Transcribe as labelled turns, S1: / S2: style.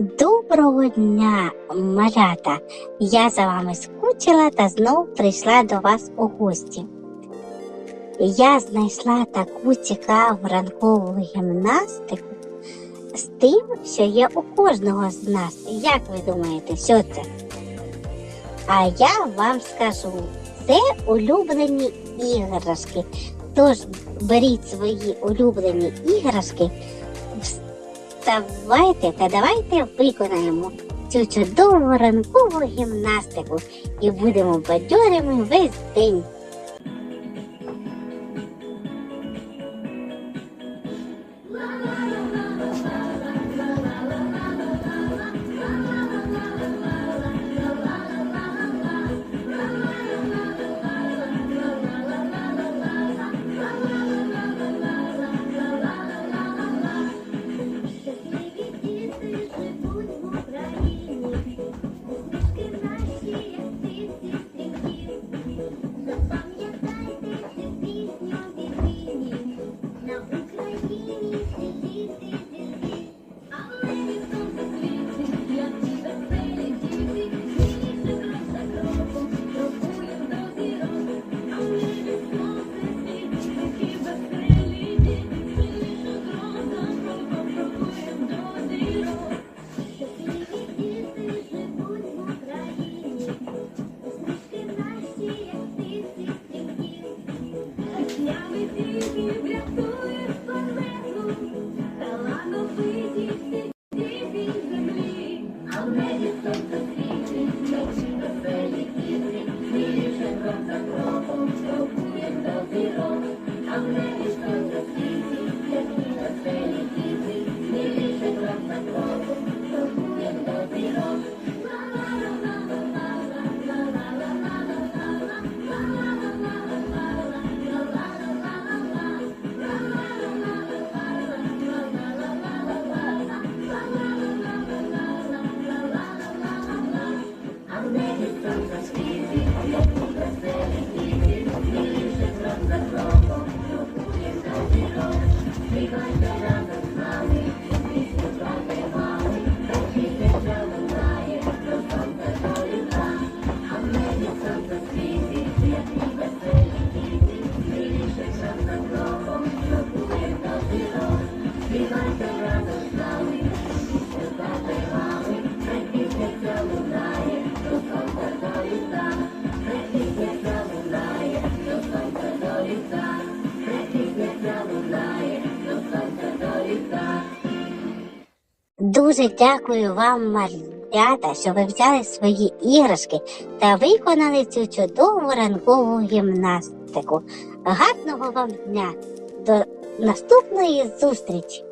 S1: Доброго дня, малята! Я за вами скучила та знову прийшла до вас у гості. Я знайшла таку цікаву ранкову гімнастику з тим, що є у кожного з нас. Як ви думаєте, що це? А я вам скажу, це улюблені іграшки. Тож беріть свої улюблені іграшки. Вставайте та давайте виконаємо цю чудову ранкову гімнастику і будемо бадьорими весь день.
S2: Thank you.
S1: Дуже дякую вам, Марі малята, що ви взяли свої іграшки та виконали цю чудову ранкову гімнастику. Гарного вам дня! До наступної зустрічі!